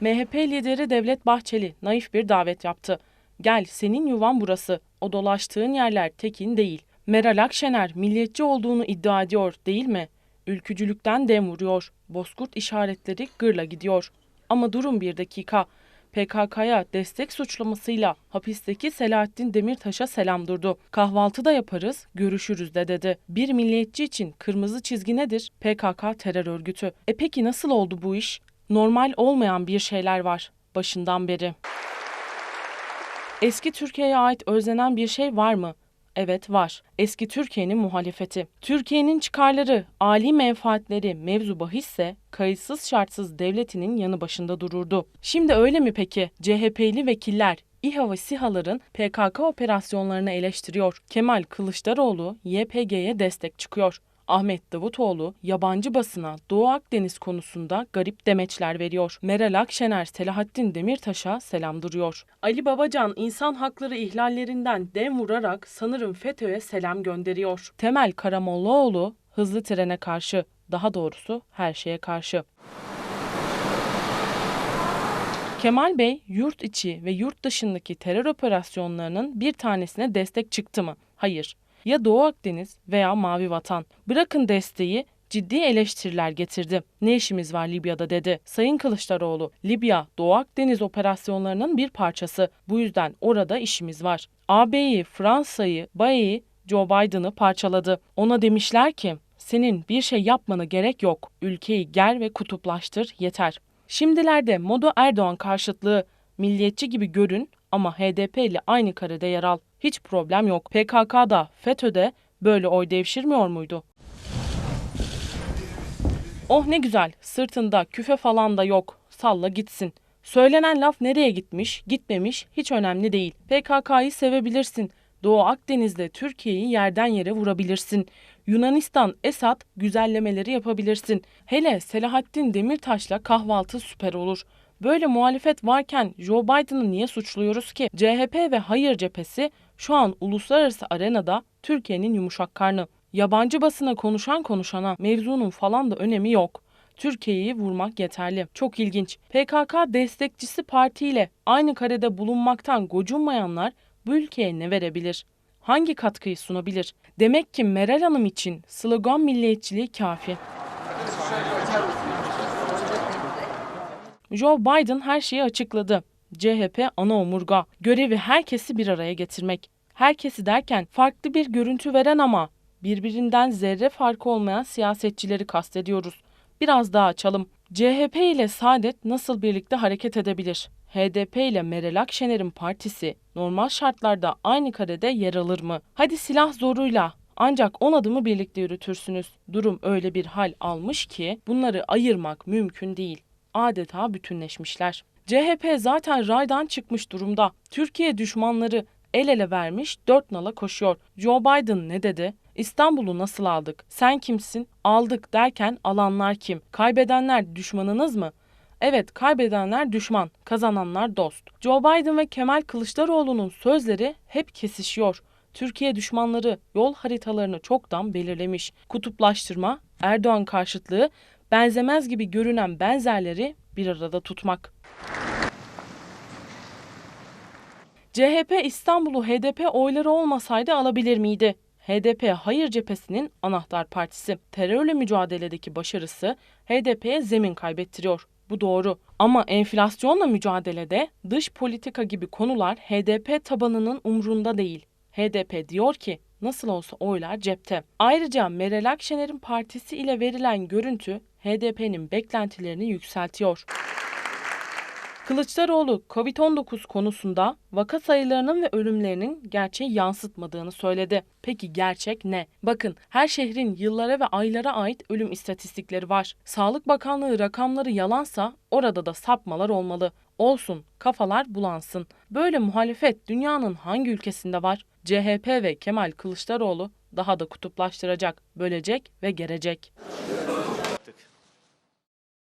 MHP lideri Devlet Bahçeli naif bir davet yaptı. Gel senin yuvan burası. O dolaştığın yerler tekin değil. Meral Akşener milliyetçi olduğunu iddia ediyor değil mi? Ülkücülükten dem vuruyor. Bozkurt işaretleri gırla gidiyor. Ama durun bir dakika. PKK'ya destek suçlamasıyla hapisteki Selahattin Demirtaş'a selam durdu. Kahvaltıda yaparız, görüşürüz de dedi. Bir milliyetçi için kırmızı çizgi nedir? PKK terör örgütü. E peki nasıl oldu bu iş? Normal olmayan bir şeyler var başından beri. Eski Türkiye'ye ait özlenen bir şey var mı? Evet var. Eski Türkiye'nin muhalefeti. Türkiye'nin çıkarları, âli menfaatleri mevzu bahisse kayıtsız şartsız devletinin yanı başında dururdu. Şimdi öyle mi peki? CHP'li vekiller İHA ve SİHA'ların PKK operasyonlarını eleştiriyor. Kemal Kılıçdaroğlu YPG'ye destek çıkıyor. Ahmet Davutoğlu yabancı basına Doğu Akdeniz konusunda garip demeçler veriyor. Meral Akşener Selahattin Demirtaş'a selam duruyor. Ali Babacan insan hakları ihlallerinden dem vurarak sanırım FETÖ'ye selam gönderiyor. Temel Karamollaoğlu hızlı trene karşı, daha doğrusu her şeye karşı. Kemal Bey yurt içi ve yurt dışındaki terör operasyonlarının bir tanesine destek çıktı mı? Hayır. Ya Doğu Akdeniz veya Mavi Vatan. Bırakın desteği ciddi eleştiriler getirdi. Ne işimiz var Libya'da dedi. Sayın Kılıçdaroğlu, Libya Doğu Akdeniz operasyonlarının bir parçası. Bu yüzden orada işimiz var. AB'yi, Fransa'yı, BAE'yi, Joe Biden'ı parçaladı. Ona demişler ki senin bir şey yapmana gerek yok. Ülkeyi ger ve kutuplaştır yeter. Şimdilerde Modo Erdoğan karşıtlığı milliyetçi gibi görün ama HDP ile aynı karede yer al. Hiç problem yok. PKK'da, FETÖ'de böyle oy devşirmiyor muydu? Oh ne güzel. Sırtında küfe falan da yok. Salla gitsin. Söylenen laf nereye gitmiş, gitmemiş hiç önemli değil. PKK'yı sevebilirsin. Doğu Akdeniz'de Türkiye'yi yerden yere vurabilirsin. Yunanistan, Esad güzellemeleri yapabilirsin. Hele Selahattin Demirtaş'la kahvaltı süper olur. Böyle muhalefet varken Joe Biden'ı niye suçluyoruz ki? CHP ve Hayır cephesi şu an uluslararası arenada Türkiye'nin yumuşak karnı. Yabancı basına konuşan konuşana mevzunun falan da önemi yok. Türkiye'yi vurmak yeterli. Çok ilginç. PKK destekçisi partiyle aynı karede bulunmaktan gocunmayanlar bu ülkeye ne verebilir? Hangi katkıyı sunabilir? Demek ki Meral Hanım için slogan milliyetçiliği kafi. Joe Biden her şeyi açıkladı. CHP ana omurga. Görevi herkesi bir araya getirmek. Herkesi derken farklı bir görüntü veren ama birbirinden zerre farkı olmayan siyasetçileri kastediyoruz. Biraz daha açalım. CHP ile Saadet nasıl birlikte hareket edebilir? HDP ile Meral Akşener'in partisi normal şartlarda aynı karede yer alır mı? Hadi silah zoruyla ancak 10 adımı birlikte yürütürsünüz. Durum öyle bir hal almış ki bunları ayırmak mümkün değil. Adeta bütünleşmişler. CHP zaten raydan çıkmış durumda. Türkiye düşmanları el ele vermiş dört nala koşuyor. Joe Biden ne dedi? İstanbul'u nasıl aldık? Sen kimsin? Aldık derken alanlar kim? Kaybedenler düşmanınız mı? Evet, kaybedenler düşman, kazananlar dost. Joe Biden ve Kemal Kılıçdaroğlu'nun sözleri hep kesişiyor. Türkiye düşmanları yol haritalarını çoktan belirlemiş. Kutuplaştırma, Erdoğan karşıtlığı, benzemez gibi görünen benzerleri bir arada tutmak. CHP İstanbul'u HDP oyları olmasaydı alabilir miydi? HDP Hayır Cephesi'nin anahtar partisi. Terörle mücadeledeki başarısı HDP'ye zemin kaybettiriyor. Bu doğru. Ama enflasyonla mücadelede dış politika gibi konular HDP tabanının umrunda değil. HDP diyor ki nasıl olsa oylar cepte. Ayrıca Meral Akşener'in partisi ile verilen görüntü HDP'nin beklentilerini yükseltiyor. Kılıçdaroğlu COVID-19 konusunda vaka sayılarının ve ölümlerinin gerçeği yansıtmadığını söyledi. Peki gerçek ne? Bakın her şehrin yıllara ve aylara ait ölüm istatistikleri var. Sağlık Bakanlığı rakamları yalansa orada da sapmalar olmalı. Olsun, kafalar bulansın. Böyle muhalefet dünyanın hangi ülkesinde var? CHP ve Kemal Kılıçdaroğlu daha da kutuplaştıracak, bölecek ve gerecek.